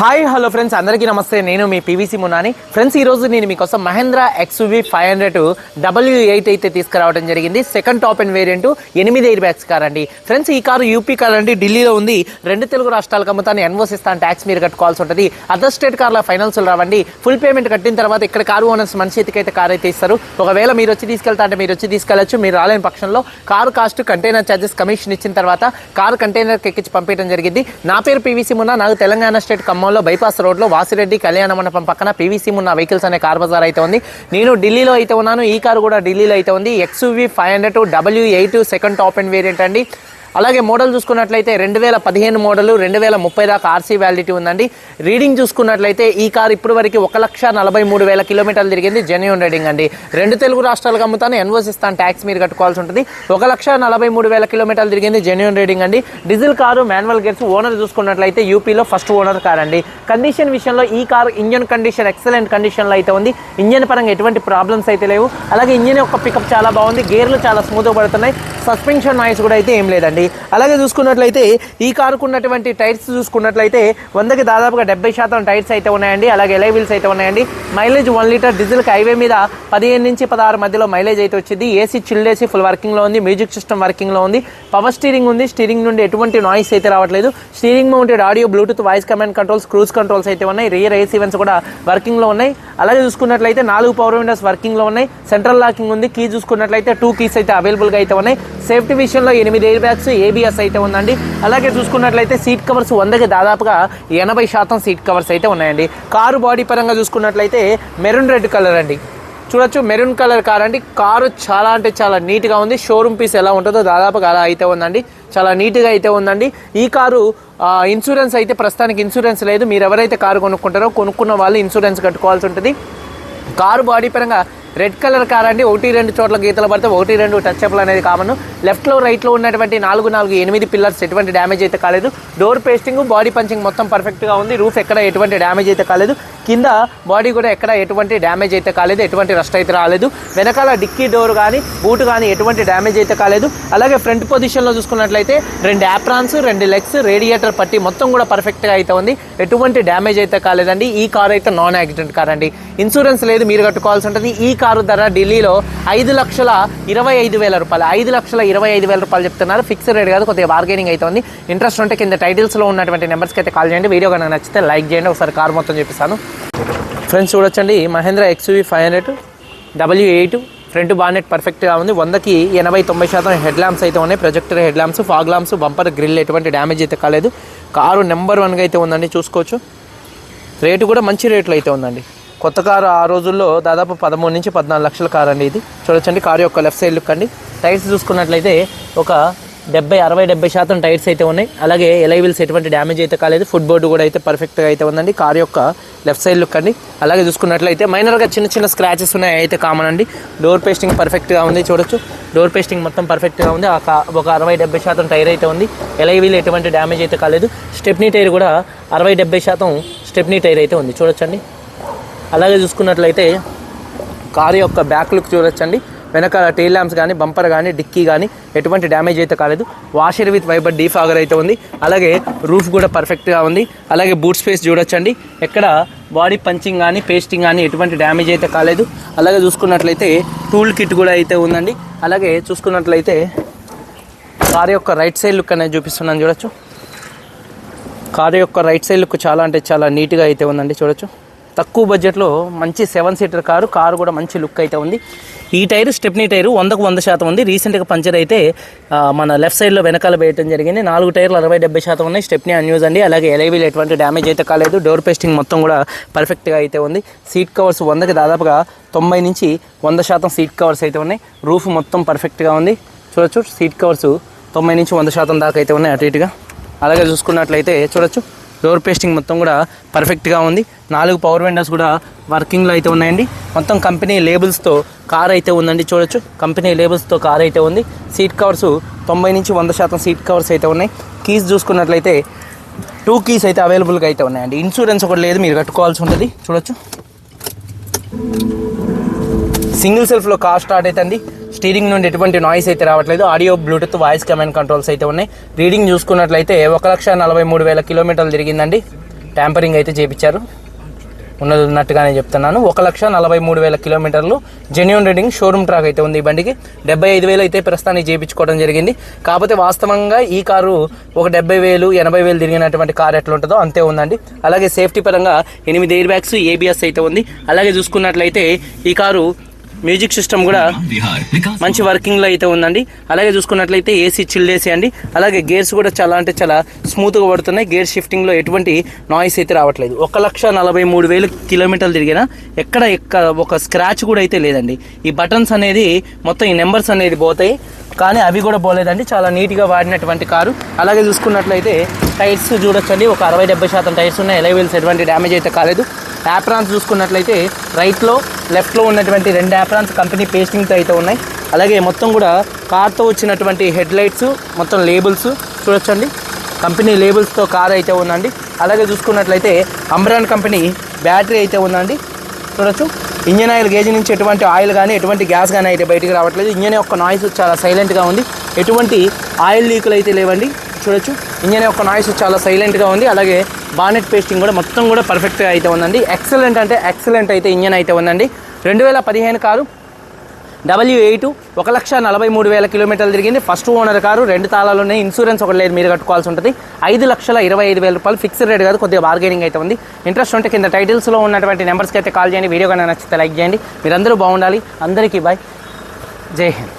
Hi hello friends. అందరికీ నమస్తే. నేను మీ పీవీసీ మునాని ఫ్రెండ్స్ ఈ రోజు నేను మీకోసం Mahindra XUV five hundred W eight అయితే తీసుకురావడం జరిగింది. సెకండ్ టాప్ అండ్ వేరియంట్ ఎనిమిది ఎయిర్ బ్యాగ్స్ కార్ అండి. ఫ్రెండ్స్ ఈ కారు యూపీ కార్ అండి. ఢిల్లీలో ఉంది. రెండు తెలుగు రాష్ట్రాలకు అమ్ముతాను. ఎన్వోస్ ఇస్తాను ట్యాక్స్ మీరు కట్టుకోవాల్సి ఉంటుంది. అదర్ స్టేట్ కార్ల ఫైనాన్సులు రావండి. ఫుల్ పేమెంట్ కట్టిన తర్వాత ఇక్కడ కారు ఓనర్స్ మన చేతికైతే కార్ అయితే ఇస్తారు. ఒకవేళ మీరు వచ్చి తీసుకెళ్తా అంటే మీరు వచ్చి తీసుకెళ్ళచ్చు. మీరు రాలేని పక్షంలో car cost container charges commission ఇచ్చిన తర్వాత కారు కంటైనర్కి ఎక్కించి పంపించడం జరిగింది. నా పేరు పీవీసీ మున్నా. నాకు తెలంగాణ స్టేట్ ఖమ్మంలో బైపాస్ రోడ్లో వాసిరెడ్డి కళ్యాణ మండపం పక్కన పీవీసీ ఉన్న వెహికల్స్ అనే కార్ బజార్ అయితే ఉంది. నేను ఢిల్లీలో అయితే ఉన్నాను. ఈ కారు కూడా ఢిల్లీలో అయితే ఉంది. XUV five hundred W eight second top and variant అండి. అలాగే మోడల్ చూసుకున్నట్లయితే రెండు వేల పదిహేను మోడల్ రెండు వేల ముప్పై దాకా ఆర్సీ వ్యాలిడిటీ ఉందండి. రీడింగ్ చూసుకున్నట్లయితే ఈ కార్ ఇప్పటి వరకు ఒక లక్ష నలభై మూడు వేల కిలోమీటర్లు తిరిగింది జెన్యున్ రీడింగ్ అండి. రెండు తెలుగు రాష్ట్రాలకు అమ్ముతాను ఎన్వోస్ ఇస్తాను ట్యాక్స్ మీరు కట్టుకోవాల్సి ఉంటుంది. ఒక లక్ష నలభై మూడు వేల కిలోమీటర్లు తిరిగింది జెన్యున్ రీడింగ్ అండి. Diesel car manual gears owner చూసుకున్నట్లయితే యూపీలో ఫస్ట్ ఓనర్ కార్ అండి. కండిషన్ విషయంలో ఈ కారు ఇంజన్ కండిషన్ ఎక్సలెంట్ కండిషన్లో అయితే ఉంది. ఇంజన్ పరంగా ఎటువంటి ప్రాబ్లమ్స్ అయితే లేవు. అలాగే ఇంజన్ యొక్క పికప్ చాలా బాగుంది గేర్లు చాలా స్మూత్గా పడుతున్నాయి. సస్పెన్షన్ నాయిస్ కూడా అయితే ఏం లేదండి. అలాగే చూసుకున్నట్లయితే ఈ కారుకు ఉన్నటువంటి టైర్స్ చూసుకున్నట్లయితే వందకి దాదాపుగా డెబ్బై శాతం టైర్స్ అయితే ఉన్నాయండి. అలాగే ఎలై వీల్స్ అయితే ఉన్నాయండి. మైలేజ్ వన్ లీటర్ డీజిల్కి హైవే మీద పదిహేను నుంచి పదహారు మధ్యలో మైలేజ్ అయితే వచ్చింది. ఏసీ చిల్డ్ ఏసీ ఫుల్ వర్కింగ్లో ఉంది. మ్యూజిక్ సిస్టమ్ వర్కింగ్లో ఉంది. పవర్ స్టీరింగ్ ఉంది. స్టీరింగ్ నుండి ఎటువంటి నాయిస్ అయితే రావట్లేదు. Steering mounted audio bluetooth voice command controls cruise controls అయితే ఉన్నాయి. రియర్ ఏసీ ఈవెంట్స్ కూడా వర్కింగ్లో ఉన్నాయి. అలాగే చూసుకున్నట్లయితే నాలుగు పవర్ విండోస్ వర్కింగ్లో ఉన్నాయి. సెంట్రల్ లాకింగ్ ఉంది. కీ చూసుకున్నట్లయితే టూ కీస్ అయితే అవైలబుల్గా అయితే ఉన్నాయి. సేఫ్టీ విషయంలో ఎనిమిది ఎయిర్ బ్యాగ్స్ ఏబిఎస్ అయితే ఉందండి. అలాగే చూసుకున్నట్లయితే సీట్ కవర్స్ వందకి దాదాపుగా ఎనభై శాతం సీట్ కవర్స్ అయితే ఉన్నాయండి. కారు బాడీ పరంగా చూసుకున్నట్లయితే మెరూన్ రెడ్ కలర్ అండి. చూడొచ్చు మెరూన్ కలర్ కార్ అండి. కారు చాలా అంటే చాలా నీట్గా ఉంది. షోరూమ్ పీస్ ఎలా ఉంటుందో దాదాపుగా అలా అయితే ఉందండి. చాలా నీట్గా అయితే ఉందండి. ఈ కారు ఇన్సూరెన్స్ అయితే ప్రస్తుతానికి ఇన్సూరెన్స్ లేదు. మీరు ఎవరైతే కారు కొనుక్కుంటారో కొనుక్కున్న వాళ్ళు ఇన్సూరెన్స్ కట్టుకోవాల్సి ఉంటుంది. కారు బాడీ పరంగా రెడ్ కలర్ కార్ అండి. ఒకటి రెండు చోట్ల గీతలు పడితే ఒకటి రెండు టచ్ అప్లు అనేది కామన్ లెఫ్ట్లో రైట్లో ఉన్నటువంటి నాలుగు నాలుగు ఎనిమిది పిల్లర్స్ ఎటువంటి డ్యామేజ్ అయితే కాలేదు. డోర్ పేస్టింగ్ బాడీ పంచింగ్ మొత్తం పర్ఫెక్ట్గా ఉంది. రూఫ్ ఎక్కడ ఎటువంటి డ్యామేజ్ అయితే కాలేదు. కింద బాడీ కూడా ఎక్కడ ఎటువంటి డ్యామేజ్ అయితే కాలేదు. ఎటువంటి రస్ట్ అయితే రాలేదు. వెనకాల డిక్కీ డోర్ కానీ బూట్ కానీ ఎటువంటి డ్యామేజ్ అయితే కాలేదు. అలాగే ఫ్రంట్ పొజిషన్లో చూసుకున్నట్లయితే రెండు యాప్రాన్స్ రెండు లెగ్స్ రేడియేటర్ పట్టి మొత్తం కూడా పర్ఫెక్ట్గా అయితే ఉంది. ఎటువంటి డ్యామేజ్ అయితే కాలేదండి. ఈ కార్ అయితే నాన్ యాక్సిడెంట్ కార్ అండి. ఇన్సూరెన్స్ లేదు. మీరు కట్టుకోవాల్సి ఉంటుంది. ఈ కారు ధర ఢిల్లీలో ఐదు లక్షల ఇరవై ఐదు వేల రూపాయలు. ఐదు లక్షల ఇరవై ఐదు వేల రూపాయలు చెప్తున్నారు. ఫిక్స్డ్ రేట్ కాదు కొద్దిగా బార్గెనింగ్ అయితే ఉంది. ఇంట్రెస్ట్ ఉంటే కింద టైటిల్స్లో ఉన్నటువంటి నెంబర్స్కి అయితే కాల్ చేయండి. వీడియో కనుక నచ్చితే లైక్ చేయండి. ఒకసారి కార్ మొత్తం చూపిస్తాను. ఫ్రెండ్స్ చూడొచ్చండి. Mahindra XUV five hundred W eight front bonnet పర్ఫెక్ట్గా ఉంది. వందకి ఎనభై తొంభై శాతం హెడ్ ల్యాంప్స్ అయితే ఉన్నాయి. Projector head lamps fog lamps bumper grill ఎటువంటి డ్యామేజ్ అయితే కాలేదు. కారు నెంబర్ వన్గా అయితే ఉందండి. చూసుకోవచ్చు. రేటు కూడా మంచి రేట్లో అయితే ఉందండి. కొత్త కారు ఆ రోజుల్లో దాదాపు పదమూడు నుంచి పద్నాలుగు లక్షల కారు అండి ఇది. చూడొచ్చండి కారు యొక్క లెఫ్ట్ సైడ్ లుక్ అండి. టైర్స్ చూసుకున్నట్లయితే ఒక డెబ్బై అరవై డెబ్బై శాతం టైర్స్ అయితే ఉన్నాయి. అలాగే ఎలైవిల్స్ ఎటువంటి డ్యామేజ్ అయితే కాలేదు. ఫుడ్ బోర్డు కూడా అయితే పర్ఫెక్ట్గా అయితే ఉందండి. కారు యొక్క లెఫ్ట్ సైడ్ లుక్ అండి. అలాగే చూసుకున్నట్లయితే మైనర్గా చిన్న చిన్న స్క్రాచెస్ ఉన్నాయి. అయితే కామన్ అండి. డోర్ పేస్టింగ్ పర్ఫెక్ట్గా ఉంది చూడొచ్చు. డోర్ పేస్టింగ్ మొత్తం పర్ఫెక్ట్గా ఉంది. ఆ ఒక అరవై డెబ్బై శాతం టైర్ అయితే ఉంది. ఎలైవిల్ ఎటువంటి డ్యామేజ్ అయితే కాలేదు. స్టెప్నీ టైర్ కూడా అరవై డెబ్బై శాతం స్టెప్నీ టైర్ అయితే ఉంది. చూడొచ్చండి. అలాగే చూసుకున్నట్లయితే కారు యొక్క బ్యాక్ లుక్ చూడొచ్చండి. వెనకాల టైల్ ల్యాంప్స్ కానీ బంపర్ కానీ డిక్కీ కానీ ఎటువంటి డ్యామేజ్ అయితే కాలేదు. వాషర్ విత్ వైబర్ డీఫాగర్ అయితే ఉంది. అలాగే రూఫ్ కూడా పర్ఫెక్ట్గా ఉంది. అలాగే బూట్ స్పేస్ చూడొచ్చండి. ఎక్కడ బాడీ పంచింగ్ కానీ పేస్టింగ్ కానీ ఎటువంటి డ్యామేజ్ అయితే కాలేదు. అలాగే చూసుకున్నట్లయితే టూల్ కిట్ కూడా అయితే ఉందండి. అలాగే చూసుకున్నట్లయితే కారు యొక్క రైట్ సైడ్ లుక్ అనేది చూపిస్తున్నాను. చూడొచ్చు. కారు యొక్క రైట్ సైడ్ లుక్ చాలా అంటే చాలా నీట్గా అయితే ఉందండి. చూడొచ్చు. తక్కువ బడ్జెట్లో మంచి సెవెన్ సీటర్ కారు కారు కూడా మంచి లుక్ అయితే ఉంది. ఈ టైర్ స్టెప్నీ టైరు వందకు వంద శాతం ఉంది. రీసెంట్గా పంచర్ అయితే మన లెఫ్ట్ సైడ్లో వెనకాల వేయటం జరిగింది. నాలుగు టైర్లు అరవై డెబ్బై శాతం ఉన్నాయి. స్టెప్నీ అన్యూజ్ అండి. అలాగే ఎలైవీల్ ఎటువంటి డ్యామేజ్ అయితే కాలేదు. డోర్ పేస్టింగ్ మొత్తం కూడా పర్ఫెక్ట్గా అయితే ఉంది. సీట్ కవర్స్ వందకి దాదాపుగా తొంభై నుంచి వంద శాతం సీట్ కవర్స్ అయితే ఉన్నాయి. రూఫ్ మొత్తం పర్ఫెక్ట్గా ఉంది. చూడొచ్చు సీట్ కవర్స్ తొంభై నుంచి వంద శాతం దాకా అయితే ఉన్నాయి అటు ఇటుగా. అలాగే చూసుకున్నట్లయితే చూడొచ్చు. డోర్ పేస్టింగ్ మొత్తం కూడా పర్ఫెక్ట్గా ఉంది. నాలుగు పవర్ విండోస్ కూడా వర్కింగ్లో అయితే ఉన్నాయండి. మొత్తం కంపెనీ లేబుల్స్తో కార్ అయితే ఉందండి చూడొచ్చు. కంపెనీ లేబుల్స్తో కార్ అయితే ఉంది. సీట్ కవర్స్ తొంభై నుంచి వంద శాతం సీట్ కవర్స్ అయితే ఉన్నాయి. కీస్ చూసుకున్నట్లయితే టూ కీస్ అయితే అవైలబుల్గా అయితే ఉన్నాయండి. ఇన్సూరెన్స్ ఒకటి లేదు మీరు కట్టుకోవాల్సి ఉంటుంది. చూడొచ్చు. సింగిల్ సెల్ఫ్లో కార్ స్టార్ట్ అవుతుంది స్టీరింగ్ నుండి ఎటువంటి నాయిస్ అయితే రావట్లేదు. Audio bluetooth voice command controls అయితే ఉన్నాయి. రీడింగ్ చూసుకున్నట్లయితే ఒక లక్ష నలభై మూడు వేల కిలోమీటర్లు తిరిగిందండి. ట్యాంపరింగ్ అయితే చేపించారు. ఉన్నది ఉన్నట్టుగానే చెప్తున్నాను. ఒక లక్ష నలభై మూడు వేల కిలోమీటర్లు జెన్యున్ రీడింగ్ షోరూమ్ ట్రాక్ అయితే ఉంది ఈ బండికి. డెబ్బై ఐదు వేలు అయితే ప్రస్తుతానికి చేయించుకోవడం జరిగింది. కాకపోతే వాస్తవంగా ఈ కారు ఒక డెబ్బై వేలు ఎనభై వేలు తిరిగినటువంటి కారు ఎట్లా ఉంటుందో అంతే ఉందండి. అలాగే సేఫ్టీ పరంగా ఎనిమిది ఎయిర్ బ్యాగ్స్ ఏబిఎస్ అయితే ఉంది. అలాగే చూసుకున్నట్లయితే ఈ కారు మ్యూజిక్ సిస్టమ్ కూడా మంచి వర్కింగ్లో అయితే ఉందండి. అలాగే చూసుకున్నట్లయితే ఏసీ చిల్డ్ ఏసీ అండి. అలాగే గేర్స్ కూడా చాలా అంటే చాలా స్మూత్గా పడుతున్నాయి. గేర్ షిఫ్టింగ్లో ఎటువంటి నాయిస్ అయితే రావట్లేదు. ఒక లక్ష నలభై మూడు వేలు కిలోమీటర్లు తిరిగినా ఎక్కడ ఒక స్క్రాచ్ కూడా అయితే లేదండి. ఈ బటన్స్ అనేది మొత్తం ఈ నెంబర్స్ అనేది పోతాయి. కానీ అవి కూడా పోలేదండి. చాలా నీట్గా వాడినటువంటి కారు. అలాగే చూసుకున్నట్లయితే టైర్స్ చూడొచ్చండి. ఒక అరవై డెబ్బై శాతం టైర్స్ ఉన్నాయి. ఎలైవెల్స్ ఎటువంటి డ్యామేజ్ అయితే కాలేదు. యాప్రాన్స్ చూసుకున్నట్లయితే రైట్లో లెఫ్ట్లో ఉన్నటువంటి రెండు యాప్రాన్స్ కంపెనీ పేస్టింగ్తో అయితే ఉన్నాయి. అలాగే మొత్తం కూడా కార్తో వచ్చినటువంటి హెడ్ లైట్స్ మొత్తం లేబుల్స్ చూడొచ్చండి. కంపెనీ లేబుల్స్తో కార్ అయితే ఉందండి. అలాగే చూసుకున్నట్లయితే అంబ్రాన్ కంపెనీ బ్యాటరీ అయితే ఉందండి. చూడొచ్చు. ఇంజన్ ఆయిల్ గేజ్ నుంచి ఎటువంటి ఆయిల్ కానీ ఎటువంటి గ్యాస్ కానీ అయితే బయటికి రావట్లేదు. ఇంజన్ యొక్క నాయిస్ చాలా సైలెంట్గా ఉంది. ఎటువంటి ఆయిల్ లీకులు అయితే లేవండి. చూడొచ్చు. ఇంజన్ యొక్క నాయిస్ చాలా సైలెంట్గా ఉంది. అలాగే బానెట్ పేస్టింగ్ కూడా మొత్తం కూడా పర్ఫెక్ట్గా అయితే ఉందండి. ఎక్సలెంట్ అంటే ఎక్సలెంట్ అయితే ఇంజన్ అయితే ఉందండి. రెండు వేల పదిహేను కారు డబ్ల్యూ ఎయిట్ ఒక లక్ష నలభై మూడు వేల కిలోమీటర్లు తిరిగింది. ఫస్ట్ ఓనర్ కారు రెండు తాళాలు ఉన్నాయి. ఇన్సూరెన్స్ ఒకటి లేదు మీరు కట్టుకోవాల్సి ఉంటుంది. ఐదు లక్షల ఇరవై ఐదు వేల రూపాయలు ఫిక్స్డ్ రేట్ కాదు కొద్దిగా బార్గెనింగ్ అయితే ఉంది. ఇంట్రెస్ట్ ఉంటే కింద టైటిల్స్లో ఉన్నటువంటి నెంబర్స్కి అయితే కాల్ చేయండి. వీడియో కన్నా నచ్చితే లైక్ చేయండి. మీరందరూ బాగుండాలి. అందరికీ బాయ్ జై హింద్.